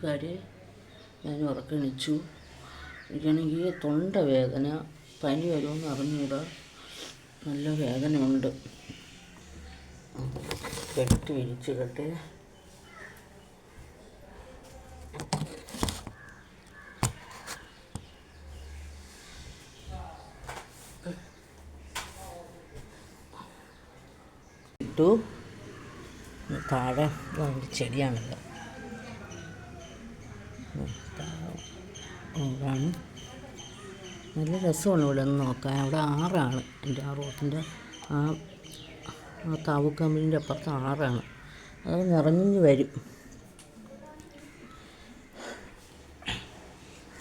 കൂട്ടുകാരെ ഞാൻ ഉറക്കണിച്ചു. എനിക്കാണെങ്കിൽ തൊണ്ട വേദന പനി വരുമെന്ന് അറിഞ്ഞൂടാ. നല്ല വേദനയുണ്ട്. കെട്ടി വിരിച്ചിടട്ടെ. ഇട്ടു. താഴെ ചെടിയാണല്ലോ. അതാണ് നല്ല രസമാണ് ഇവിടെ നിന്ന് നോക്കാൻ. അവിടെ ആറാണ്. എന്റെ ആ റോട്ടിന്റെ ആ ആ താവുക്കമ്പിന്റെ അപ്പുറത്ത് ആറാണ്. അത് നിറഞ്ഞു വരും.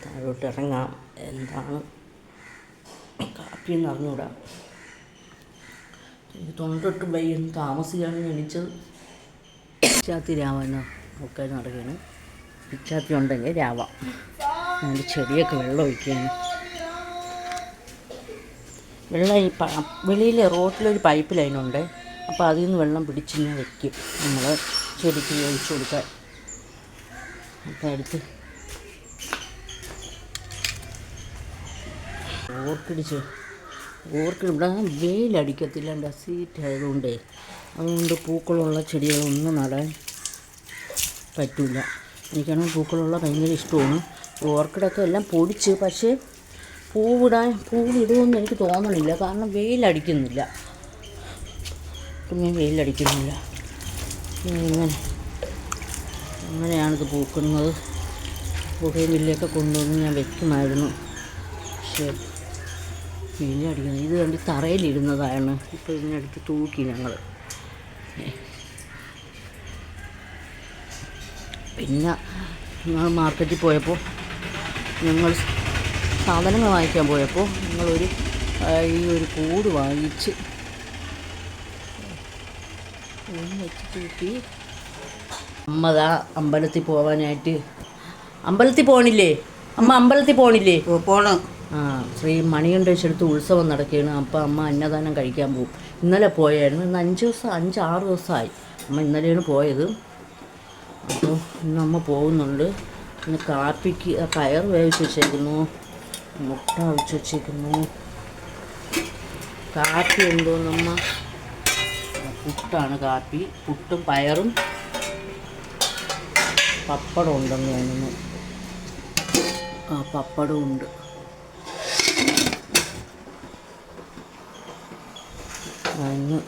താഴോട്ട് ഇറങ്ങാം. എന്താണ്? കാപ്പി നിറഞ്ഞുകൂടാ എനിക്ക് തൊണ്ടിട്ട് വയ്യൊന്ന് താമസിച്ചാണ് എണീച്ചത്. പിച്ചാത്തി രാവെന്ന് ഒക്കെ നടക്കുകയാണ്. പിച്ചാത്തി ഉണ്ടെങ്കിൽ രാവാം. അതിന്റെ ചെടിയൊക്കെ വെള്ളം ഒഴിക്കുകയാണ്. വെള്ളം ഈ വെളിയിൽ റോട്ടിലൊരു പൈപ്പ് ലൈനുണ്ട്. അപ്പോൾ അതിൽ നിന്ന് വെള്ളം പിടിച്ചിങ്ങനെ വയ്ക്കും നമ്മൾ ചെടിക്ക് ഒഴിച്ചു കൊടുക്കാൻ. അപ്പോൾ അടുത്ത് ഓർക്കിടിച്ച് ഓർക്കിഡ് ഇവിടെ വെയിലടിക്കത്തില്ല. എന്റെ സീറ്റ് ആയതുകൊണ്ടേ. അതുകൊണ്ട് പൂക്കളുള്ള ചെടികളൊന്നും നടാൻ പറ്റില്ല എനിക്കാണെങ്കിൽ പൂക്കളുള്ള ഭയങ്കര ഇഷ്ടമാണ്. ഓർക്കിഡൊക്കെ എല്ലാം പൊടിച്ച് പക്ഷേ പൂവിടാൻ പൂവിടുമെന്ന് എനിക്ക് തോന്നണില്ല. കാരണം വെയിലടിക്കുന്നില്ല. പിന്നെ വെയിലടിക്കുന്നില്ല. ഇങ്ങനെ അങ്ങനെയാണിത് പൂക്കുന്നത്. പുകയും വില്ലയൊക്കെ കൊണ്ടുവന്ന് ഞാൻ വെക്കുമായിരുന്നു. പക്ഷേ വെയിലടിക്കുന്നത് ഇത് കണ്ട് തറയിലിരുന്നതാണ് ഇപ്പോൾ ഇതിനടുത്ത് തൂക്കി ഞങ്ങൾ പിന്നെ ഞങ്ങൾ മാർക്കറ്റിൽ പോയപ്പോൾ ഞങ്ങൾ സാധനങ്ങൾ വാങ്ങിക്കാൻ പോയപ്പോൾ ഞങ്ങളൊരു ഈ ഒരു കൂട് വാങ്ങിച്ച് വെച്ച് കൂട്ടി അമ്മതാ അമ്പലത്തിൽ പോവാനായിട്ട്. അമ്പലത്തിൽ പോണില്ലേ? അമ്മ അമ്പലത്തിൽ പോണില്ലേ? പോണം. ആ ശ്രീ മണികണ്ഠേശ്വരത്ത് ഉത്സവം നടക്കുകയാണ്. അപ്പോൾ അമ്മ അന്നദാനം കഴിക്കാൻ പോകും ഇന്നലെ പോയായിരുന്നു. ഇന്ന് അഞ്ച് ദിവസം അഞ്ച് ആറ് ദിവസമായി. അമ്മ ഇന്നലെയാണ് പോയത്. അപ്പോൾ ഇന്ന് അമ്മ പോകുന്നുണ്ട്. പിന്നെ കാപ്പിക്ക് കയർ വേവിച്ച് വെച്ചേക്കുന്നു. മുട്ട ഒഴിച്ച് വെച്ചേക്കുന്നു. കാപ്പി എന്തോ നമ്മ പുട്ടാണ് കാപ്പി. പുട്ടും പയറും പപ്പടം ഉണ്ടെന്ന് തോന്നുന്നു. ആ പപ്പടവും ഉണ്ട്. അന്ന്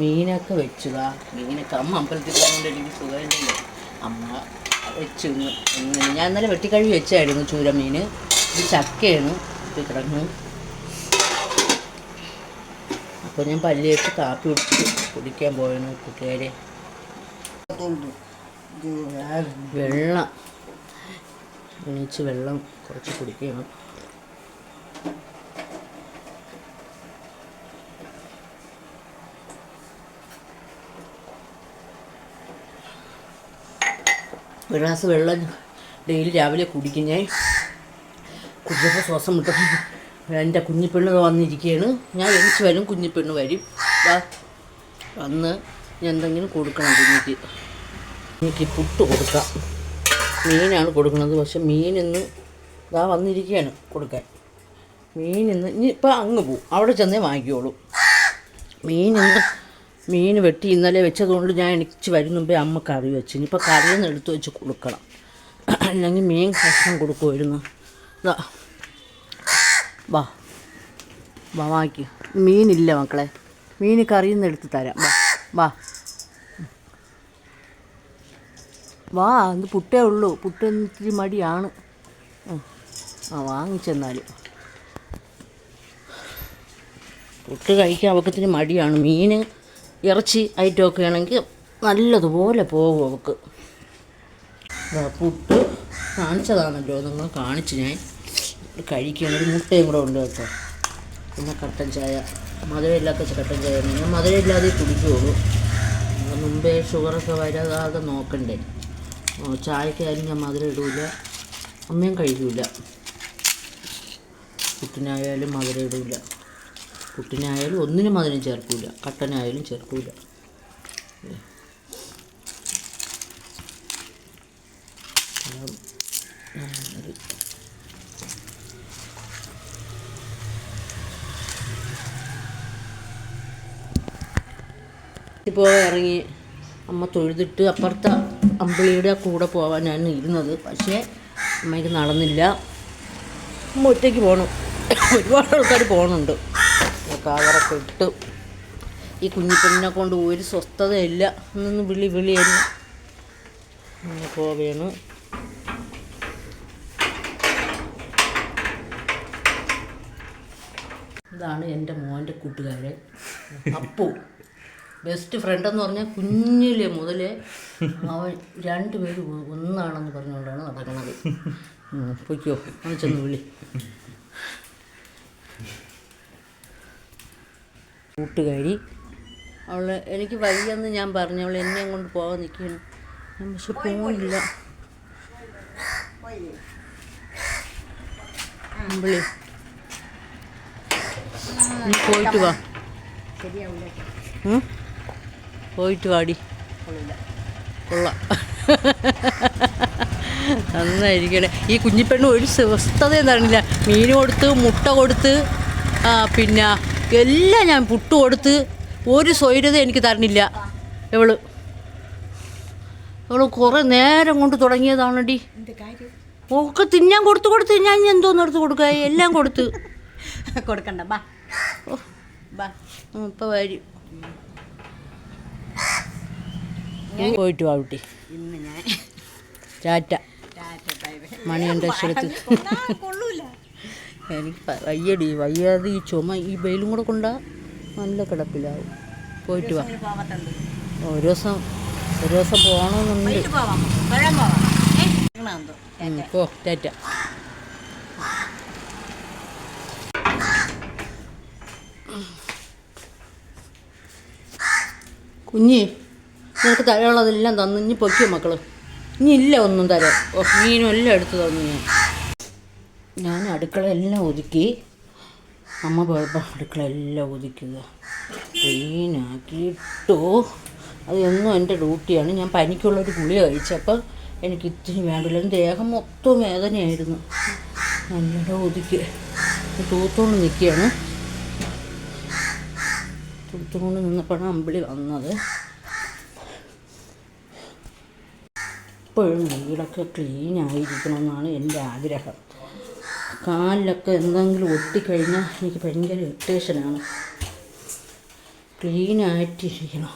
മീനൊക്കെ വെച്ചതാ. മീനൊക്കെ അമ്മ അമ്പലത്തിൽ പോകുന്നുണ്ട് എനിക്ക് സുഖമില്ലല്ലോ അമ്മ വെച്ചു ഇന്ന്. ഞാൻ ഇന്നലെ വെട്ടിക്കഴുകി വെച്ചായിരുന്നു ചൂരമീൻ ഇത് ചക്കയാണ്. ഇത് കിടന്നു. അപ്പോൾ ഞാൻ പല്ല് വെച്ച് കാപ്പി കുടിച്ച് കുടിക്കാൻ പോയിരുന്നു കൂട്ടുകാരെ വെള്ളം. എണീച്ച് വെള്ളം കുറച്ച് കുടിക്കണം. ഒരു ഗ്ലാസ് വെള്ളം ഡെയിലി രാവിലെ കുടിക്കും ഞാൻ കുടിച്ചപ്പോൾ ശ്വാസം മുട്ടും. എന്റെ കുഞ്ഞിപ്പെണ്ണ് വന്നിരിക്കുകയാണ് ഞാൻ എനിച്ച് വരും കുഞ്ഞിപ്പെണ്ണ് വരും. വന്ന് ഞാൻ എന്തെങ്കിലും കൊടുക്കണം കുഞ്ഞിക്ക്. എനിക്ക് പുട്ട് കൊടുക്കാം. മീനാണ് കൊടുക്കുന്നത്. പക്ഷെ മീനിന്ന് ഇതാ വന്നിരിക്കുകയാണ് കൊടുക്കാൻ. മീനിന്ന് ഇനി ഇപ്പം അങ്ങ് പോവും. അവിടെ ചെന്നേ വാങ്ങിക്കോളൂ. മീനിന്ന് മീൻ വെട്ടി ഇന്നലെ വെച്ചതുകൊണ്ട് ഞാൻ എനിക്ക് വരും മുമ്പേ അമ്മ കറി വെച്ച്. ഇനിയിപ്പോൾ കറിയൊന്നും എടുത്തു വെച്ച് കൊടുക്കണം. അല്ലെങ്കിൽ മീൻ കഷ്ണം കൊടുക്കുമായിരുന്നു വാ. വാ വാങ്ങിക്ക്. മീനില്ല മക്കളെ. മീൻ കറിയിൽ നിന്ന് എടുത്ത് തരാം. വാ വാ. വാ അത് പുട്ടേ ഉള്ളൂ. പുട്ട് ഇത്തിരി മടിയാണ്. ആ വാങ്ങിച്ചെന്നാലും. പുട്ട് കഴിക്കാൻ അവക്കത്തിന് മടിയാണ്. മീൻ ഇറച്ചി ഐറ്റമൊക്കെ ആണെങ്കിൽ നല്ലതുപോലെ പോകും അവൾക്ക്. പുട്ട് കാണിച്ചതാണല്ലോ നിങ്ങൾ കാണിച്ച് ഞാൻ കഴിക്കണം ഒരു മുട്ടയും കൂടെ ഉണ്ട് കേട്ടോ. പിന്നെ കട്ടൻ ചായ മധുരമില്ലാത്ത കട്ടൻ ചായ ഞാൻ മധുരമില്ലാതെ കുടിക്കുകയുള്ളൂ മുമ്പേ ഷുഗറൊക്കെ വരാതെ നോക്കണ്ടേ. ചായക്കായാലും ഞാൻ മധുരം ഇടൂല. അമ്മയും കഴിക്കൂല. പുട്ടിനായാലും മധുരം ഇടൂല. പുട്ടിനായാലും ഒന്നിനും അതിനും ചേർക്കൂല. കട്ടനായാലും ചേർക്കൂല. ഇപ്പോ ഇപ്പോൾ ഇറങ്ങി അമ്മ തൊഴുതിട്ട് അപ്പുറത്തെ അമ്പിളിയുടെ കൂടെ പോകാനാണ് ഇരുന്നത്. പക്ഷേ അമ്മയ്ക്ക് നടന്നില്ല. അമ്മ ഒറ്റയ്ക്ക് പോകണം ഒരുപാട് ആൾക്കാർ പോകുന്നുണ്ട് കാവറൊക്കെ ഇട്ട് ഈ കുഞ്ഞിപ്പെണ്ണിനെ കൊണ്ട് ഒരു സ്വസ്ഥതയില്ല. എന്നൊന്ന് വിളി വിളിയല്ല പോവുകയാണ് ഇതാണ് എന്റെ മോന്റെ കൂട്ടുകാരൻ അപ്പു. ബെസ്റ്റ് ഫ്രണ്ട് എന്ന് പറഞ്ഞാൽ കുഞ്ഞിലെ മുതലേ അവൻ രണ്ടുപേരും ഒന്നാണെന്ന് പറഞ്ഞുകൊണ്ടാണ് നടക്കുന്നത്. പൊയ്ക്കോ അവൻ ചെന്ന് വിളി. കൂട്ടുകാരി. അവൾ എനിക്ക് വയ്യെന്ന് ഞാൻ പറഞ്ഞു. അവൾ എന്നെ കൊണ്ട് പോകാൻ നിൽക്കുകയാണ്. ഞാൻ പക്ഷെ പോയില്ല. പോയിട്ട് വാ? പോയിട്ട് വാടി. കൊള്ളാം. നന്നായിരിക്കണേ. ഈ കുഞ്ഞിപ്പെണ്ണ് ഒരു സ്വസ്ഥത തരണില്ല മീൻ കൊടുത്ത് മുട്ട കൊടുത്ത് പിന്നെ എല്ലാം ഞാൻ പുട്ട് കൊടുത്ത് ഒരു സ്വൈര്യത എനിക്ക് തരണില്ല. ഇവൾ. അവൾ കുറേ നേരം കൊണ്ട് തുടങ്ങിയതാണടി. ഒക്കെ തിന്നാൻ കൊടുത്ത് കൊടുത്ത് ഞാൻ എന്തോന്ന് എടുത്ത് കൊടുക്കുക എല്ലാം കൊടുത്ത്. കൊടുക്കണ്ട ബാ. ബാ. ഇപ്പൊ വരും. പോയിട്ട് വാ കുട്ടി. ഇന്ന് ഞാൻ ടാറ്റ. കൊള്ളൂല. എനിക്ക് വയ്യടി വയ്യാതെ ഈ ചുമ ഈ വെയിലും കൂടെ കൊണ്ടാ നല്ല കിടപ്പിലാവും. പോയിട്ട് വാ. ഓരോ ഒരു ദിവസം ഒരു ദിവസം പോകണമെന്നുണ്ട്. പോ ടാറ്റ. കുഞ്ഞി നിനക്ക് തരാനുള്ളതെല്ലാം തന്നു. ഇനി പൊക്കിയോ മക്കൾ. ഇനി ഇല്ല ഒന്നും തരാം മീനും എല്ലാം എടുത്തു തന്നു ഞാൻ. ഞാൻ അടുക്കള എല്ലാം ഒതുക്കി. അമ്മ പോയപ്പോൾ അടുക്കള എല്ലാം ഒതുക്കുക. ക്ലീനാക്കിയിട്ടോ. അത് എന്നും എന്റെ ഡ്യൂട്ടിയാണ്. ഞാൻ പനിക്കുള്ളൊരു ഗുളി കഴിച്ചപ്പോൾ എനിക്ക് ഇത്തിരി വേണ്ടില്ല. ദേഹം മൊത്തം വേദനയായിരുന്നു. നല്ലോണം ഒതുക്കി. തൂത്തോണ്ട് നിൽക്കുകയാണ്. തൂത്തുകൊണ്ട് നിന്നപ്പോഴാണ് അമ്പിളി വന്നത്. എപ്പോഴും വീടൊക്കെ ക്ലീൻ ആയിരിക്കണമെന്നാണ് എന്റെ ആഗ്രഹം. കാലിലൊക്കെ എന്തെങ്കിലും ഒട്ടിക്കഴിഞ്ഞാൽ എനിക്ക് ഭയങ്കര ഇറിറ്റേഷനാണ് ക്ലീനായിട്ടിരിക്കണം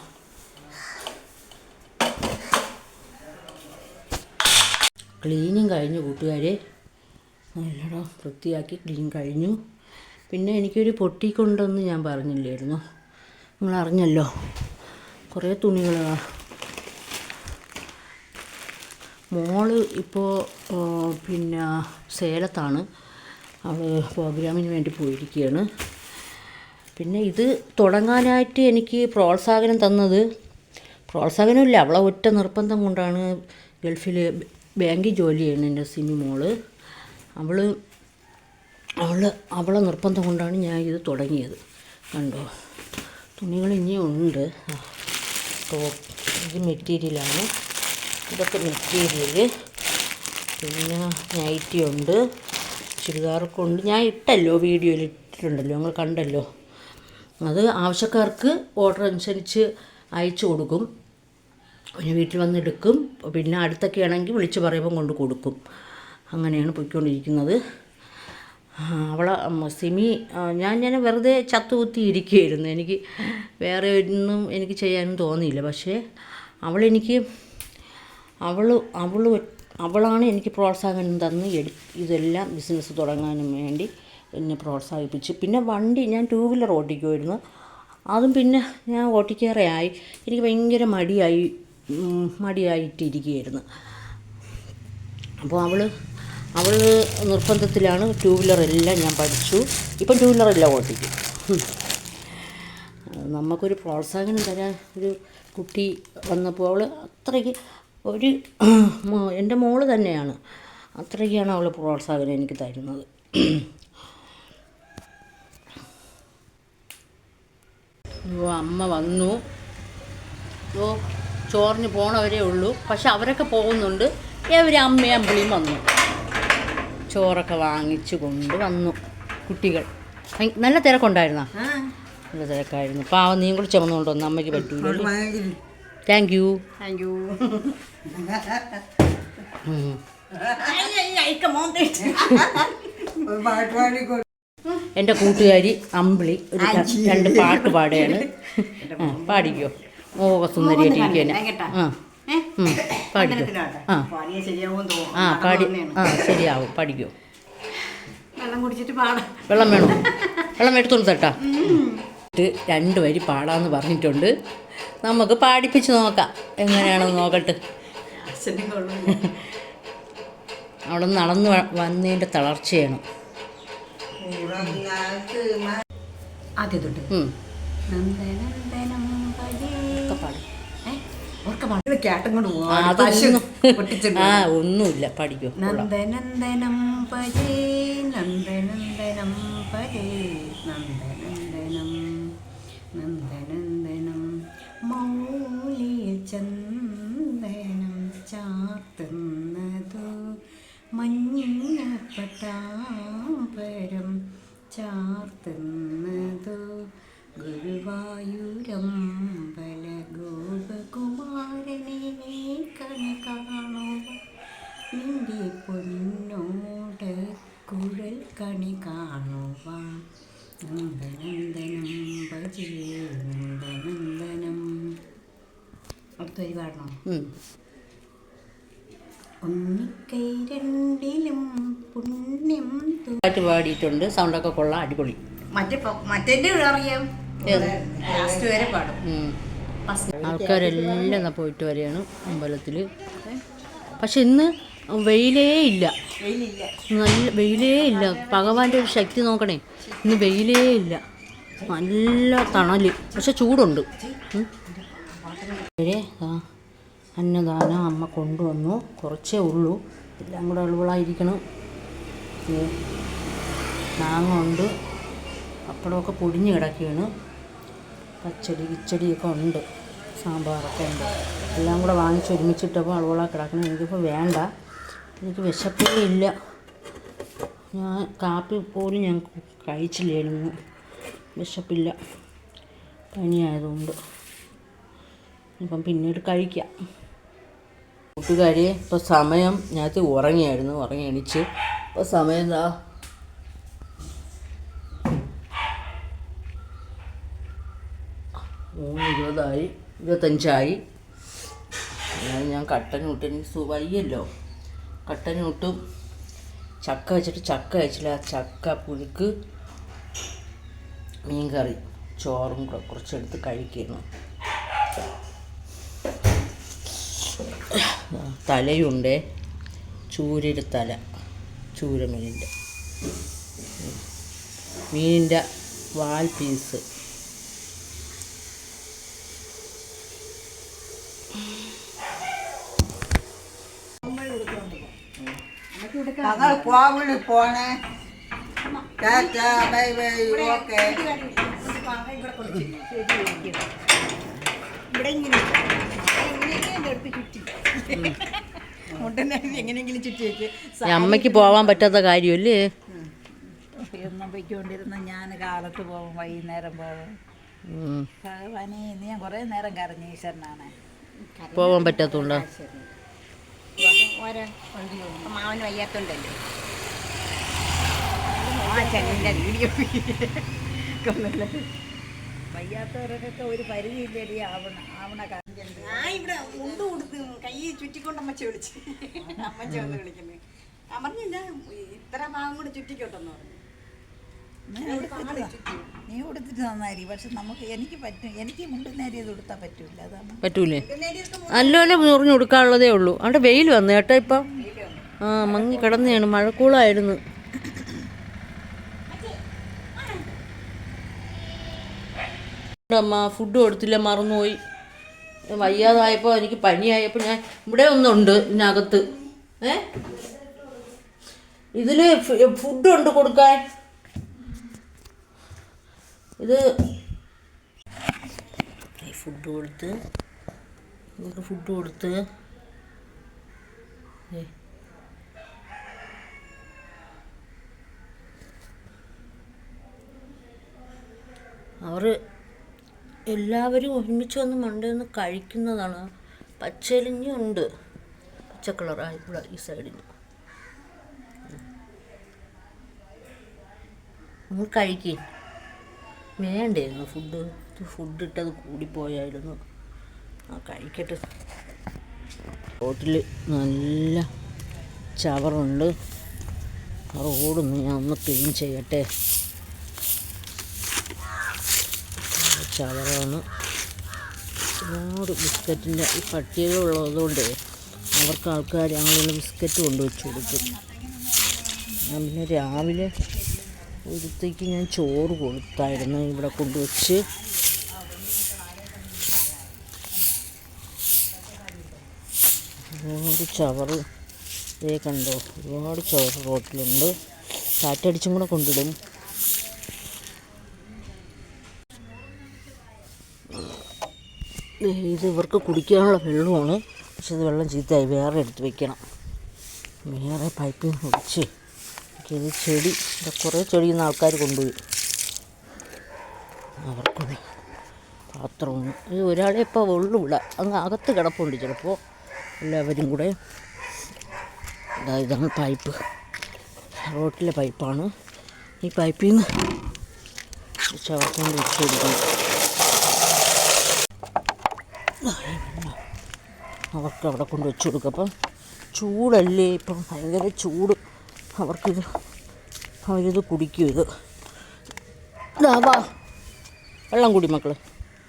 ക്ലീനും കഴിഞ്ഞു കൂട്ടുകാരെ. നല്ലോണം വൃത്തിയാക്കി ക്ലീൻ കഴിഞ്ഞു. പിന്നെ എനിക്കൊരു പൊട്ടിക്കൊണ്ടെന്ന് ഞാൻ പറഞ്ഞില്ലായിരുന്നു. നിങ്ങൾ അറിഞ്ഞല്ലോ കുറേ തുണികൾ മോൾ ഇപ്പോൾ പിന്നെ സേലത്താണ്. അവൾ പ്രോഗ്രാമിന് വേണ്ടി പോയിരിക്കുകയാണ്. പിന്നെ ഇത് തുടങ്ങാനായിട്ട് എനിക്ക് പ്രോത്സാഹനം തന്നത് പ്രോത്സാഹനമില്ല. അവളെ ഒറ്റ നിർബന്ധം കൊണ്ടാണ് ഗൾഫിൽ ബാങ്കിൽ ജോലി ചെയ്യുന്നത് എന്റെ സിമി മോൾ. അവൾ അവൾ അവളെ നിർബന്ധം കൊണ്ടാണ് ഞാൻ ഇത് തുടങ്ങിയത്. കണ്ടോ? തുണികൾ ഇനിയും ഉണ്ട്. ടോപ്പ് ഇത് മെറ്റീരിയലാണ്. ഇതൊക്കെ മെറ്റീരിയൽ പിന്നെ നൈറ്റി ഉണ്ട്. ചുരിദാറൊക്കെ ഉണ്ട്. ഞാൻ ഇട്ടല്ലോ വീഡിയോയിൽ ഇട്ടിട്ടുണ്ടല്ലോ നിങ്ങൾ കണ്ടല്ലോ. അത് ആവശ്യക്കാർക്ക് ഓർഡർ അനുസരിച്ച് അയച്ചു കൊടുക്കും. പിന്നെ വീട്ടിൽ വന്ന് എടുക്കും. പിന്നെ അടുത്തൊക്കെ ആണെങ്കിൽ വിളിച്ച് പറയുമ്പോൾ കൊണ്ട് കൊടുക്കും. അങ്ങനെയാണ് പോയിക്കൊണ്ടിരിക്കുന്നത്. അവളെ സിമി ഞാൻ ഞാൻ വെറുതെ ചത്തുകുത്തി ഇരിക്കുകയായിരുന്നു. എനിക്ക് വേറെ ഒന്നും എനിക്ക് ചെയ്യാനും തോന്നിയില്ല. പക്ഷേ അവളെനിക്ക് അവൾ അവൾ അവളാണ് എനിക്ക് പ്രോത്സാഹനം തന്ന് എടു ഇതെല്ലാം ബിസിനസ് തുടങ്ങാനും വേണ്ടി എന്നെ പ്രോത്സാഹിപ്പിച്ചു. പിന്നെ വണ്ടി ഞാൻ ടൂ വീലർ ഓട്ടിക്കുമായിരുന്നു അതും പിന്നെ ഞാൻ ഓട്ടിക്കാറായി എനിക്ക് ഭയങ്കര മടിയായി മടിയായിട്ടിരിക്കുകയായിരുന്നു. അപ്പോൾ അവൾ അവൾ നിർബന്ധത്തിലാണ് ടൂ വീലർ എല്ലാം ഞാൻ പഠിച്ചു. ഇപ്പം ടൂ വീലറെല്ലാം ഓട്ടിക്കും. നമുക്കൊരു പ്രോത്സാഹനം തരാൻ ഒരു കുട്ടി വന്നപ്പോൾ അവൾ അത്രയ്ക്ക് ഒരു എന്റെ മോൾ തന്നെയാണ്. അത്രയ്ക്കാണ് അവൾ പ്രോത്സാഹനം എനിക്ക് തരുന്നത്. അമ്മ വന്നു. ഓ ചോറിന് പോണവരേ ഉള്ളൂ. പക്ഷെ അവരൊക്കെ പോകുന്നുണ്ട്. ഇവർ അമ്മയും അമ്പിളിയും വന്നു. ചോറൊക്കെ വാങ്ങിച്ചു കൊണ്ട് വന്നു കുട്ടികൾ. നല്ല തിരക്കുണ്ടായിരുന്ന? ആ. നല്ല തിരക്കായിരുന്നു. പാവം നീ കൂടി ചുമന്നുകൊണ്ട് വന്നു. അമ്മയ്ക്ക് പറ്റൂല താങ്ക് യു താങ്ക് യു. എന്റെ കൂട്ടുകാരി അമ്പിളി ഒരു രണ്ട് പാട്ട് പാടുകയാണ്. പാടിക്കോ? ഓ സുന്ദരി ആ. പാടിക്കോ? ആ. പാടി ആ ശരിയാവും. പാടിക്കോ? വെള്ളം കുടിച്ചിട്ട് പാടാം. വെള്ളം വേണോ? വെള്ളം എടുത്തോണ്ട് തട്ടാ. ഇത് രണ്ട് വരി പാടാന്ന് പറഞ്ഞിട്ടുണ്ട്. നമുക്ക് പാടിപ്പിച്ച് നോക്കാം. എങ്ങനെയാണെന്ന് നോക്കട്ടെ. അവിടെ നടന്നു വന്നതിന്റെ തളർച്ചയാണ്. ആദ്യം തൊട്ട്. ആ, ഒന്നുമില്ല. പഠിക്കും. നന്ദനന്ദനം പരേ നന്ദനന്ദനം പരേ നന്ദനന്ദനം ചന്ദനം ചാത്തുന്നതു മഞ്ഞപ്പട്ടാമ്പരം ചാർത്തുന്നതു ഗുരുവായൂരമ്പല പാട്ട് പാടിയിട്ടുണ്ട്. സൗണ്ടൊക്കെ കൊള്ളാം. അടിപൊളി. മറ്റേ പ- മറ്റേ അറിയാം. ലാസ്റ്റ് വരെ പാടും. ആൾക്കാരെല്ലാം പോയിട്ട് വരികയാണ് അമ്പലത്തിൽ പക്ഷെ ഇന്ന് വെയിലേ ഇല്ല. നല്ല വെയിലേ ഇല്ല. ഭഗവാന്റെ ഒരു ശക്തി നോക്കണേ. ഇന്ന് വെയിലേ ഇല്ല. നല്ല തണൽ. പക്ഷെ ചൂടുണ്ട്. അന്നദാനം അമ്മ കൊണ്ടുവന്നു. കുറച്ചേ ഉള്ളൂ. എല്ലാം കൂടെ അളുകളായിരിക്കണം മാങ്ങ ഉണ്ട് പൊടിഞ്ഞ് കിടക്കുകയാണ് പച്ചടി കിച്ചടിയൊക്കെ ഉണ്ട്. സാമ്പാറൊക്കെ ഉണ്ട്. എല്ലാം കൂടെ വാങ്ങിച്ച് ഒരുമിച്ചിട്ടപ്പോൾ അളുകളാ കിടക്കണം എനിക്കിപ്പോൾ വേണ്ട. എനിക്ക് വിശപ്പേ ഇല്ല. ഞാൻ കാപ്പി പോലും ഞാൻ കഴിച്ചില്ലായിരുന്നു വിശപ്പില്ല. പനിയായതുകൊണ്ട്. ഇപ്പം പിന്നീട് കഴിക്കാം. കൂട്ടുകാരി ഇപ്പോൾ സമയം ഞാനത് ഉറങ്ങിയായിരുന്നു. ഉറങ്ങി എണീച്ച്. ഇപ്പോൾ സമയം എന്താ? ഇരുപതായി ഇരുപത്തഞ്ചായി. ഞാൻ ഞാൻ കട്ടൻ ഇട്ട് എനിക്ക് സു കട്ടൻ ഇട്ടും ചക്ക വെച്ചിട്ട് ചക്ക വെച്ചില്ല. ആ ചക്ക പുഴുക്ക് മീൻകറി. ചോറും കൂടെ കുറച്ചെടുത്ത് കഴിക്കുന്നു. തലയുണ്ട്. ചൂരയുടെ തല. ചൂരമീനിന്റെ. മീനിന്റെ വാൽ പീസ്. ഞങ്ങൾ കോവിലിൽ പോണേ. Tata bye bye okay. ഇവിടെ ഇങ്ങനെ എങ്ങനെയെങ്കിലും എടുത്ത് ചുറ്റി. മുട്ടനെ എങ്ങനെയെങ്കിലും ചുറ്റി വെച്ച് ഈ അമ്മയ്ക്ക് പോവാൻ പറ്റാത്ത കാര്യമല്ലേ? എന്നും പൊയ്ക്കൊണ്ടിരുന്ന ഞാൻ കാലത്ത് പോകും വൈകുന്നേരം പോകും. ഭഗവാനെ ഇന്ന് ഞാൻ കുറേ നേരം കരഞ്ഞു ഈശ്വരനാണ്. പോവാൻ പറ്റാത്തതുകൊണ്ടോ മാവന് വയ്യാത്തോണ്ടല്ലോ ആ ചെന്നിന്റെ വീഡിയോ വയ്യാത്തവരൊക്കെ ഒരു പരിധിയില്ലേ ആവണ ആവണ ഞാൻ ഇവിടെ മുണ്ട് കൊടുത്ത് കൈ ചുറ്റിക്കൊണ്ട് അമ്മച്ച വിളിച്ച് അമ്മച്ച വന്ന് വിളിക്കുന്നത് പറഞ്ഞില്ല ഇത്ര ഭാഗം കൂടെ ചുറ്റിക്കോട്ടെന്ന് പറഞ്ഞു നീ കൊടുത്തിട്ട് നന്നായി. പക്ഷെ നമുക്ക് എനിക്ക് പറ്റും എനിക്ക് മുണ്ട് കൊടുത്താൽ പറ്റൂല. അതാണ് പറ്റൂലേ? നല്ലപോലെ മുറിഞ്ഞ് കൊടുക്കാനുള്ളതേ ഉള്ളൂ. അവിടെ വെയിൽ വന്നു കേട്ടോ ഇപ്പം. ആ മങ്ങി കിടന്നെയാണ് മഴക്കൂളായിരുന്നു അമ്മ ഫുഡ് കൊടുത്തില്ല മറന്നുപോയി. വയ്യാതായപ്പോൾ എനിക്ക് പനിയായപ്പോൾ ഞാൻ ഇവിടെ ഒന്നുണ്ട് ഇതിനകത്ത്. ഏ? ഇതിൽ ഫുഡ് ഉണ്ട് കൊടുക്കാൻ. ഇത് ഫുഡ് കൊടുത്ത് ഇവർക്ക് ഫുഡ് കൊടുത്ത്. അവർ എല്ലാവരും ഒരുമിച്ച് വന്ന് മണ്ടയൊന്ന് കഴിക്കുന്നതാണ്. പച്ചലിഞ്ഞുണ്ട് പച്ച ഇവിടെ ഈ സൈഡിൽ നമ്മൾ കഴിക്കേ. വേണ്ടായിരുന്നു ഫുഡ് ഫുഡ് ഇട്ടത് കൂടിപ്പോയായിരുന്നു. ആ കഴിക്കട്ടെ. റോട്ടിൽ നല്ല ചവറുണ്ട്. റോഡൊന്ന് ഞാൻ ഒന്ന് ക്ലീൻ ചെയ്യട്ടെ. ചവറാണ്. ഒരുപാട് ബിസ്ക്കറ്റിന്റെ ഈ പട്ടികളുള്ളതുകൊണ്ട് അവർക്ക് ആൾക്കാർ അങ്ങനെയുള്ള ബിസ്ക്കറ്റ് കൊണ്ടുവച്ച് കൊടുക്കും. ഞാൻ പിന്നെ രാവിലെ ഒരുത്തേക്ക് ഞാൻ ചോറ് കൊടുത്തായിരുന്നു ഇവിടെ കൊണ്ടുവച്ച്. ഒരുപാട് ചവറ്. ഇതേ കണ്ടോ ഒരുപാട് ചവറ് റോട്ടിലുണ്ട്. കാറ്റടിച്ചും കൂടെ കൊണ്ടിടും. ഇത് ഇവർക്ക് കുടിക്കാനുള്ള വെള്ളമാണ്. പക്ഷെ ഇത് വെള്ളം ചീത്തയായി. വേറെ എടുത്ത് വെക്കണം. വേറെ പൈപ്പിൽ നിന്ന് ഒഴിച്ച് ഇത് ചെടി. കുറേ ചെടിയിൽ നിന്ന് ആൾക്കാർ കൊണ്ടുപോയി. അവർക്കൊന്ന് പാത്രമൊന്ന്. ഇത് ഒരാളെ ഇപ്പോൾ ഉള്ളു ഇവിടെ. അങ്ങ് അകത്ത് കിടപ്പുണ്ട് ചിലപ്പോൾ എല്ലാവരും കൂടെ. ഇതാ ഇതാണ് പൈപ്പ്. റോട്ടിലെ പൈപ്പാണ്. ഈ പൈപ്പിൽ നിന്ന് ചവർക്കൊണ്ട് വെച്ച് കൊടുക്കണം അവർക്ക് അവിടെ കൊണ്ട് വെച്ച് കൊടുക്കും. അപ്പം ചൂടല്ലേ? ഇപ്പം ഭയങ്കര ചൂട്. അവർക്കിത് അവരിത് കുടിക്കും ഇത്. ഇതാ വാ. വെള്ളം കുടി മക്കൾ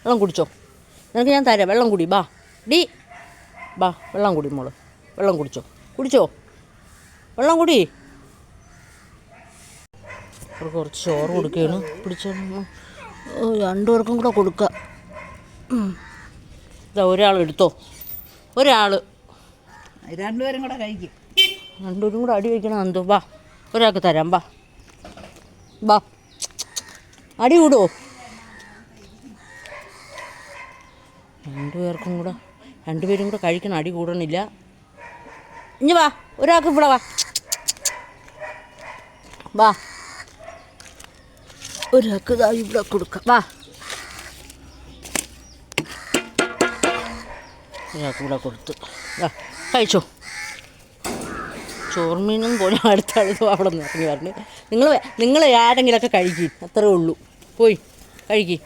വെള്ളം കുടിച്ചോ. നിനക്ക് ഞാൻ തരാം. വെള്ളം കുടി. ബാ. ഡി. ബാ വെള്ളം കുടി മോൾ. വെള്ളം കുടിച്ചോ. കുടിച്ചോ? വെള്ളം കുടി. അവർക്ക് കുറച്ച് ചോറ് കൊടുക്കുകയാണ്. പിടിച്ചോ രണ്ടുപേർക്കും കൂടെ കൊടുക്കുക ഇതാ ഒരാൾ എടുത്തോ. ഒരാൾ. രണ്ടുപേരും കൂടെ കഴിക്കും. രണ്ടുപേരും കൂടെ അടി വയ്ക്കണം എന്തോ വാ ഒരാൾക്ക് തരാം വാ. വാ. അടി കൂടുമോ രണ്ടുപേർക്കും കൂടെ രണ്ടുപേരും കൂടെ കഴിക്കണം അടി കൂടണില്ല. ഇനി വാ ഒരാൾക്ക് ഇവിടെ വാ. വാ. ഒരാൾക്ക് ഇവിടെ കൊടുക്കാം. വാ. ഒരാൾക്ക് ഇവിടെ കൊടുത്ത്. വാ കഴിച്ചോ. ചോർമീനും പോലും അടുത്തടുത്ത് അവിടെ നിന്ന് ഇറങ്ങി പറഞ്ഞു നിങ്ങൾ നിങ്ങൾ ആരെങ്കിലൊക്കെ കഴിക്കും. അത്രേ ഉള്ളൂ. പോയി. കഴിക്കും.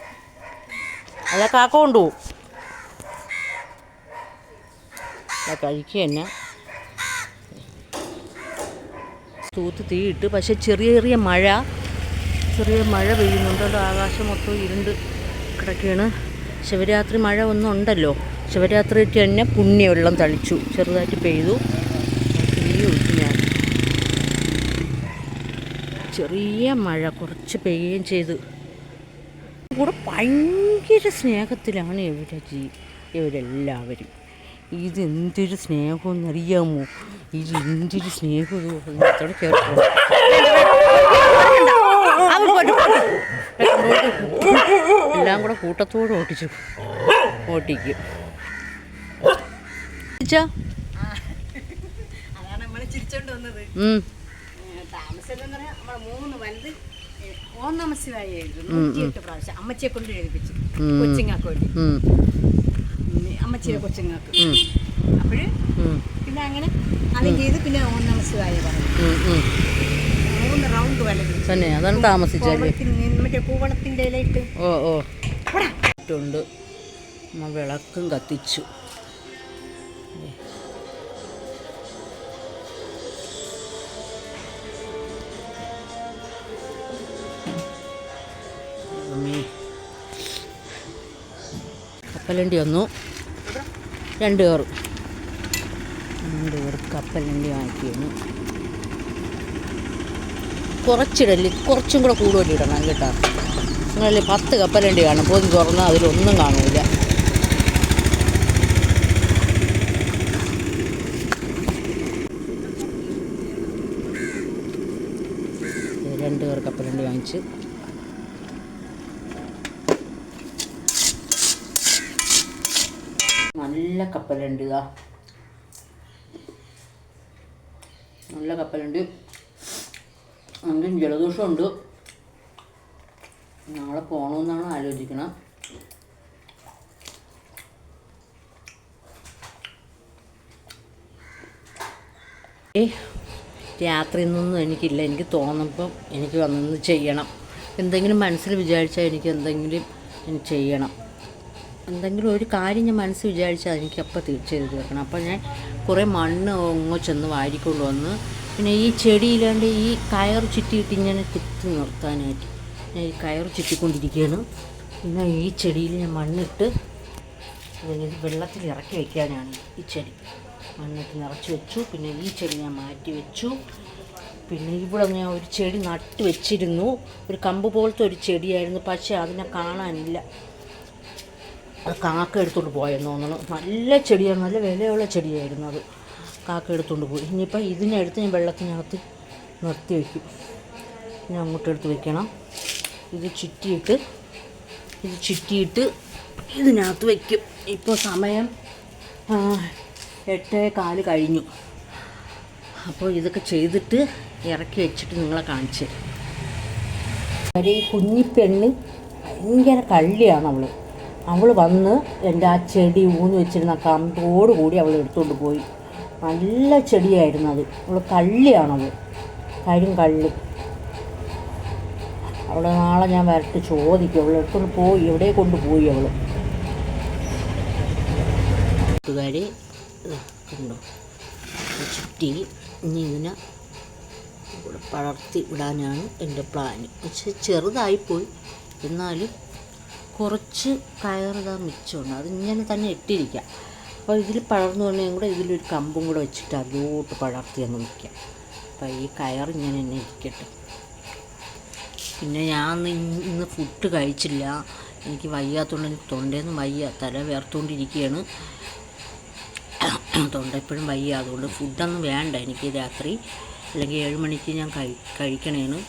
അല്ല കാക്ക കൊണ്ടുപോകും. കഴുകി തന്നെ തൂത്ത് തീയിട്ട്. പക്ഷെ ചെറിയ ചെറിയ മഴ. ചെറിയ മഴ പെയ്യുന്നുണ്ട്. ആകാശം മൊത്തം ഇരുണ്ട് കിടക്കുകയാണ് ശിവരാത്രി മഴ ഒന്നും ഉണ്ടല്ലോ ശിവരാത്രിക്ക് തന്നെ പുണ്യവെള്ളം തളിച്ചു. ചെറുതായിട്ട് പെയ്തു. ഒഴിച്ചു ഞാൻ ചെറിയ മഴ കുറച്ച് പെയ്യുകയും ചെയ്തു. കൂടെ ഭയങ്കര സ്നേഹത്തിലാണ് ഇവരെ ജീ ഇവരെല്ലാവരും. ഇതെന്തൊരു സ്നേഹമെന്ന് അറിയാമോ ഇത് എന്തൊരു സ്നേഹം. എല്ലാം കൂടെ കൂട്ടത്തോടെ ഓട്ടിച്ചു ഓട്ടിക്കും അതാണ് വന്നത്. താമസം എന്ന് പറഞ്ഞാൽ നമ്മളെ മൂന്ന് വലുത് ഏ, ഓം നമ ശിവായ എഴുതും നൂറ്റിയെട്ട് പ്രാവശ്യം അമ്മച്ചിയെ കൊണ്ട് എഴുതിപ്പിച്ചു. ഉം. കൊച്ചിങ്ങാക്ക് വേണ്ടി. ഉം. ഉം, അമ്മച്ചിയുടെ കൊച്ചിങ്ങാക്ക് അപ്പോഴ് പിന്നെ അങ്ങനെ അതും ചെയ്ത് പിന്നെ ഓം നമ ശിവായ പറഞ്ഞു. ഉം. ഉം. മൂന്ന് റൗണ്ട് വലത് തന്നെ അതാണ് താമസിച്ചല്ലേ കോവളത്തിന് മറ്റേ പൂവളത്തിന്റെ ഇലയിട്ട്. ഓ ഓ. ഉണ്ട് നമ്മ വിളക്കും കത്തിച്ചു. കപ്പലണ്ടി വന്നു. രണ്ട് പേർ. രണ്ട് പേർ കപ്പലണ്ടി വാങ്ങിക്കുന്നു കുറച്ചിടൽ കുറച്ചും കൂടെ കൂടുതൽ ഇടണം കേട്ടോ. നിങ്ങളിൽ പത്ത് കപ്പലണ്ടി കാണും. പൊതി തുറന്നാൽ അതിലൊന്നും കാണൂല. ഇത് രണ്ട് പേർ കപ്പലണ്ടി വാങ്ങിച്ച്. നല്ല കപ്പലുണ്ട് ഇതാ നല്ല കപ്പലുണ്ട്. എന്തും ജലദോഷം ഉണ്ട് നാളെ പോകണമെന്നാണ് ആലോചിക്കണം. രാത്രി നിന്നൊന്നും എനിക്കില്ല. എനിക്ക് തോന്നുമ്പം എനിക്ക് വന്നൊന്ന് ചെയ്യണം. എന്തെങ്കിലും മനസ്സിൽ വിചാരിച്ചാൽ എനിക്ക് എന്തെങ്കിലും ചെയ്യണം. എന്തെങ്കിലും ഒരു കാര്യം ഞാൻ മനസ്സിൽ വിചാരിച്ചാൽ എനിക്ക് അപ്പം ചെയ്ത് തീർക്കണം അപ്പോൾ ഞാൻ കുറേ മണ്ണ് ഒങ്ങോ ചെന്ന് വാരിക്കൊണ്ട് വന്ന് പിന്നെ ഈ ചെടിയിലാണ്ട് ഈ കയർ ചുറ്റിയിട്ട് ഇങ്ങനെ കുത്തി നിർത്താനായിട്ട് ഞാൻ ഈ കയർ ചുറ്റിക്കൊണ്ടിരിക്കുകയാണ്. പിന്നെ ഈ ചെടിയിൽ ഞാൻ മണ്ണിട്ട് വെള്ളത്തിൽ ഇറക്കി വയ്ക്കാനാണ് ഈ ചെടി. മണ്ണിട്ട് നിറച്ച് വെച്ചു. പിന്നെ ഈ ചെടി ഞാൻ മാറ്റി വെച്ചു. പിന്നെ ഇവിടെ ഞാൻ ഒരു ചെടി നട്ട് വെച്ചിരുന്നു. ഒരു കമ്പ് പോലത്തെ ഒരു ചെടിയായിരുന്നു. പക്ഷേ അതിനെ കാണാനില്ല. കാക്ക എടുത്തുകൊണ്ട് പോയെന്ന് തോന്നുന്നു നല്ല ചെടിയാണ് നല്ല വിലയുള്ള ചെടിയായിരുന്നു അത്. കാക്ക എടുത്തുകൊണ്ട് പോയി. ഇനിയിപ്പോൾ ഇതിനെടുത്ത് ഞാൻ വെള്ളത്തിനകത്ത് നിർത്തി വയ്ക്കും ഞാൻ അങ്ങോട്ട് എടുത്ത് വയ്ക്കണം ഇത് ചുറ്റിയിട്ട് ഇത് ചുറ്റിയിട്ട് ഇതിനകത്ത് വയ്ക്കും ഇപ്പോൾ സമയം എട്ടേ കാൽ കഴിഞ്ഞു. അപ്പോൾ ഇതൊക്കെ ചെയ്തിട്ട് ഇറക്കി വെച്ചിട്ട് നിങ്ങളെ കാണിച്ചു ഒരു കുഞ്ഞിപ്പെണ്ണ് ഭയങ്കര കള്ളിയാണ് അവൾ അവൾ വന്ന് എന്റെ ആ ചെടി ഊന്ന് വെച്ചിരുന്ന കമ്പോട് കൂടി അവൾ എടുത്തുകൊണ്ട് പോയി. നല്ല ചെടിയായിരുന്നു അത്. അവൾ കള്ളിയാണത്. കരും കള്ളി. അവളെ നാളെ ഞാൻ വരട്ട് ചോദിക്കും. അവൾ എടുത്തുകൊണ്ട് പോയി. എവിടെ കൊണ്ടുപോയി അവൾ കൂട്ടുകാരി ഉണ്ടോ ചുറ്റി ഇനി പടർത്തി വിടാനാണ് എന്റെ പ്ലാൻ പക്ഷെ ചെറുതായിപ്പോയി. എന്നാലും കുറച്ച് കയറുതാ മിച്ചമുണ്ട്. അത് ഇങ്ങനെ തന്നെ ഇട്ടിരിക്കുക അപ്പോൾ ഇതിൽ പടർന്നു വന്നെങ്കിൽ കൂടെ ഇതിലൊരു കമ്പും കൂടെ വെച്ചിട്ട് അതിലോട്ട് പടർത്തി അങ്ങ് നിൽക്കാം അപ്പോൾ ഈ കയർ ഇങ്ങനെ തന്നെ ഇരിക്കട്ടെ. പിന്നെ ഞാൻ ഇന്ന് ഫുഡ് കഴിച്ചില്ല. എനിക്ക് വയ്യാത്തതുകൊണ്ട് എനിക്ക് തൊണ്ടേന്ന് വയ്യ. തല വേർത്തുകൊണ്ടിരിക്കുകയാണ് തൊണ്ട എപ്പോഴും വയ്യ. അതുകൊണ്ട് ഫുഡൊന്നും വേണ്ട. എനിക്ക് രാത്രി അല്ലെങ്കിൽ ഏഴ് മണിക്ക് ഞാൻ കഴി കഴിക്കണേന്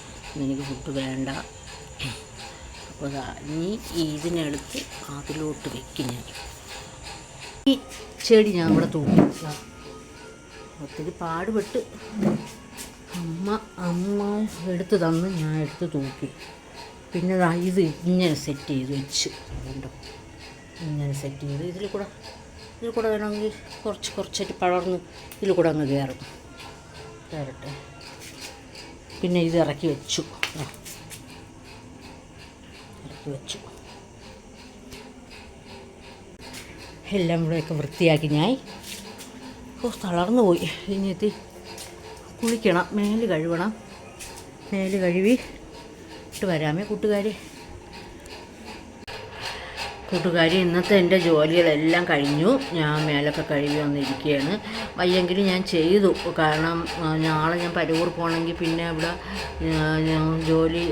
എനിക്ക് ഫുഡ് വേണ്ട. ഇനി ഇതിനെടുത്ത് അതിലോട്ട് വെക്കും ഞാൻ. ഈ ചെടി ഞാൻ ഇവിടെ തൂക്കി. ഒത്തിരി പാടുപെട്ട് അമ്മ അമ്മ എടുത്ത് തന്ന് ഞാൻ എടുത്ത് തൂക്കി. പിന്നെ ഇത് ഇങ്ങനെ സെറ്റ് ചെയ്ത് വെച്ച്. കണ്ടോ? ഇങ്ങനെ സെറ്റ് ചെയ്ത് ഇതിൽ കൂടെ ഇതിൽ കൂടെ വേണമെങ്കിൽ കുറച്ച് കുറച്ചായിട്ട് പടർന്ന് ഇതിൽ കൂടെ അങ്ങ് കയറും കയറട്ടെ പിന്നെ ഇത് ഇറക്കി വെച്ചു. വെച്ചു. എല്ലാം ഇവിടെയൊക്കെ വൃത്തിയാക്കി ഞാൻ ഓ തളർന്നു പോയി. ഇനിയെത്തി കുളിക്കണം. മേൽ കഴുകണം മേൽ കഴുകി ഇട്ട് വരാമേ കൂട്ടുകാരി. കൂട്ടുകാരി ഇന്നത്തെ എന്റെ ജോലികളെല്ലാം കഴിഞ്ഞു. ഞാൻ മേലൊക്കെ കഴുകി വന്നിരിക്കുകയാണ്. വയ്യെങ്കിലും ഞാൻ ചെയ്തു. കാരണം നാളെ ഞാൻ പരൂർ പോകണമെങ്കിൽ പിന്നെ ഇവിടെ ജോലി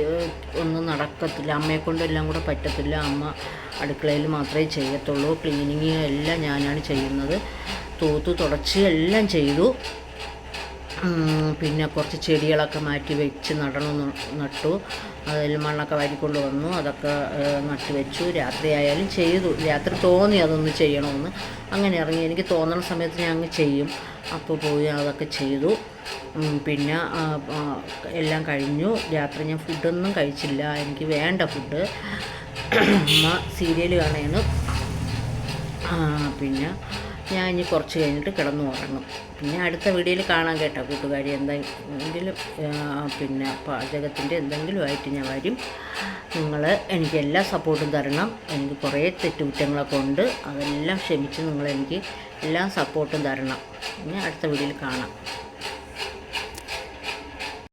ഒന്നും നടക്കത്തില്ല. അമ്മയെ എല്ലാം കൂടെ പറ്റത്തില്ല. അമ്മ അടുക്കളയിൽ മാത്രമേ ചെയ്യത്തുള്ളൂ. ക്ലീനിങ് എല്ലാം ഞാനാണ് ചെയ്യുന്നത്. തൂത്ത് തുടച്ച് എല്ലാം ചെയ്തു. പിന്നെ കുറച്ച് ചെടികളൊക്കെ മാറ്റി വെച്ച് നടണം നട്ടു. അതിൽ മണ്ണൊക്കെ വാരിക്കൊണ്ട് വന്നു. അതൊക്കെ നട്ടു വെച്ചു. രാത്രിയായാലും ചെയ്തു. രാത്രി തോന്നി അതൊന്ന് ചെയ്യണമെന്ന്. അങ്ങനെ ഇറങ്ങി. എനിക്ക് തോന്നുന്ന സമയത്ത് ഞാൻ അങ്ങ് ചെയ്യും. അപ്പോൾ പോയി അതൊക്കെ ചെയ്തു. പിന്നെ എല്ലാം കഴിഞ്ഞു. രാത്രി ഞാൻ ഫുഡൊന്നും കഴിച്ചില്ല. എനിക്ക് വേണ്ട ഫുഡ്. അമ്മ സീരിയൽ കാണുകയാണ് പിന്നെ ഞാൻ ഇനി കുറച്ച് കഴിഞ്ഞിട്ട് കിടന്നു ഉറങ്ങും. പിന്നെ അടുത്ത വീഡിയോയിൽ കാണാൻ കേട്ടോ കൂട്ടുകാരി എന്തെങ്കിലും പിന്നെ പാചകത്തിന്റെ എന്തെങ്കിലും ആയിട്ട് ഞാൻ വരും. നിങ്ങൾ എനിക്ക് എല്ലാ സപ്പോർട്ടും തരണം. എനിക്ക് കുറേ തെറ്റുകുറ്റങ്ങളൊക്കെ ഉണ്ട്. അതെല്ലാം ക്ഷമിച്ച് നിങ്ങൾ എനിക്ക് എല്ലാ സപ്പോർട്ടും തരണം. പിന്നെ അടുത്ത വീഡിയോയിൽ കാണാം.